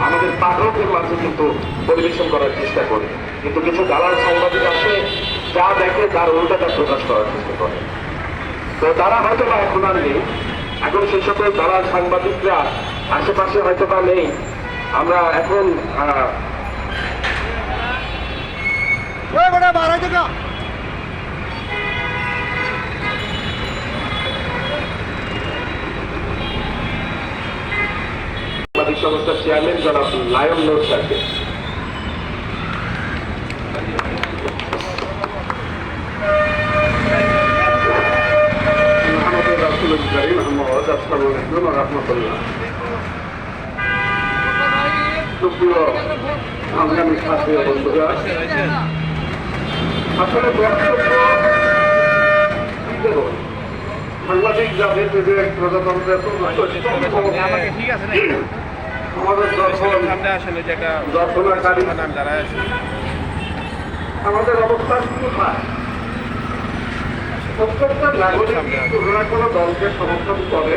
আমাদের পাঠকের মাঝে কিন্তু পরিবেশন করার চেষ্টা করি। কিন্তু কিছু দালাল সাংবাদিক আছে যা দেখে তার উল্টাটা প্রকাশ করার চেষ্টা করে। তো তারা হয়তো বা এখন আর নেই। এখন সেই সকল দালাল সাংবাদিকরা আশেপাশে হয়তো বা নেই। আমরা এখন আহ, সাংবাদিক সংস্থার চেয়ারম্যান জনাব লায়ন নোট স্যারকে। সাংবাদিক জাতির প্রজাতন্ত্রের সামনে আসেন ওই যে নাম দাঁড়ায় আছে আমাদের অবস্থা প্রত্যেকটা নাগরিক কোনো না কোনো দলকে সমর্থন করে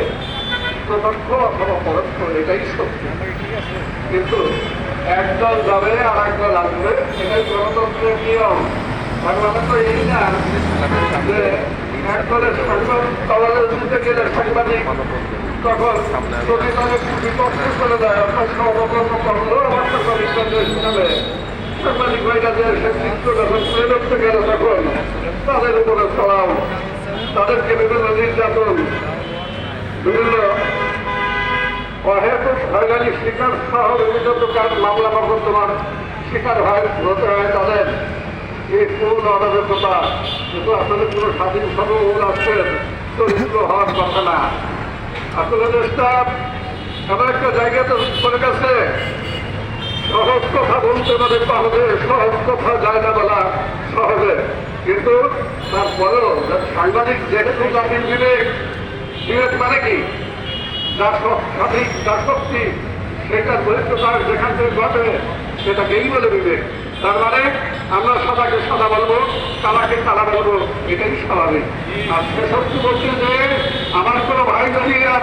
প্রত্যক্ষ অথবা পরোক্ষ এটাই সত্যি। কিন্তু একদল যাবে আর একদল আসবে এটাই গণতন্ত্রের নিয়ম। বাংলাদেশে এই না যে একদলের সাংবাদিক তলালে গেলে সাংবাদিক করল সাংবাদিক সে চিত্র যখন তখন, তাদের উপরে চড়াও তাদেরকে বিভিন্ন নির্যাতন, বিভিন্ন অহেতুক হয়রানি শিকার সহ বিভিন্ন প্রকার মামলা মকদ্দমার শিকার হয় হতে হয় তাদের। এই পূর্ণ অরাজকতা কিন্তু আসলে কোনো স্বাধীন সর্বমূল রাষ্ট্রের চরিত্র হওয়ার কথা না। একটা জায়গাতে চলে গেছে। সহজ কথা বলতে পারে পারবে সহজ কথা যায় বলা সহজে। কিন্তু তারপরেও সাংবাদিক যেহেতু বিবেক বিবেক মানে কি? যার সঠিক শক্তি সেটার বৈধতা যেখান থেকে ঘটে, সেটাকেই বলে বিবেক। তার মানে আমরা সাদাকে সাদা বলব কালাকে কালা বলব, এটাই স্বাভাবিক। আর সত্যি বলছে যে, আমার কোনো ভাই যদি আর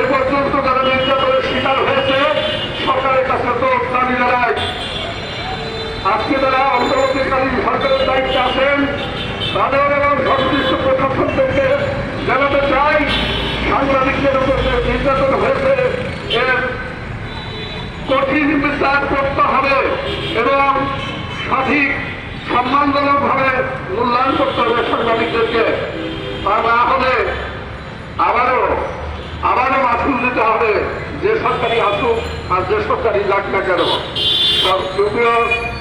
এ পর্যন্ত যারা নির্যাতনের শিকার হয়েছে, সরকারের কাছে তো দাবি জানায় আজকে যারা অন্তর্বর্তীকালীন সরকারের দায়িত্বে আছেন তাদের এবং সংশ্লিষ্ট প্রশাসনদেরকে জানাতে চাই, সাংবাদিকদের উপর নির্যাতন হয়েছে, এর কঠিন বিচার করতে হবে এবং সঠিক সম্মানজনকভাবে মূল্যায়ন করতে হবে সাংবাদিকদেরকে। তা না হলে আবারও আবারও মাসুল দিতে হবে যে সরকারি আসুক আর যে সরকারি যাক না কেন। প্রিয়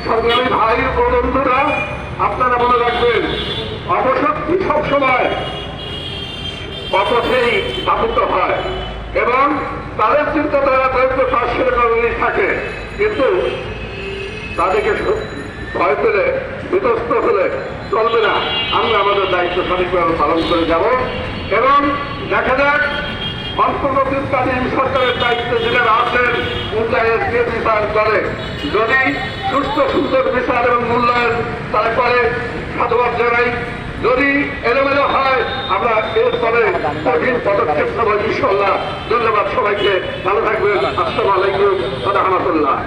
সংগ্রামী ভাই ও বন্ধুরা, আপনারা মনে রাখবেন অবশক্তি সবসময় অপথেই স্থাপিত হয় এবং তাদের চিন্তাধারা দরিদ্র পাশের কারণেই থাকে। কিন্তু তাদেরকে ভয় পেলে বিতস্ত হলে চলবে না। আমরা আমাদের দায়িত্ব সঠিকভাবে পালন করে যাব এবং দেখা যাক, অন্তর্বর্তীকালীন সরকারের দায়িত্বে যারা আছেন কে বিচার করে যদি সুস্থ সুন্দর বিচার এবং মূল্যায়ন তারা করে, সাধুবাদ জানাই। যদি এলোমেলো হয়, আমরা এরপরে কঠিন পদক্ষেপ নেব ইনশাল্লাহ ধন্যবাদ সবাইকে। ভালো থাকবেন। আসসালামু আলাইকুম রহমতুল্লাহ।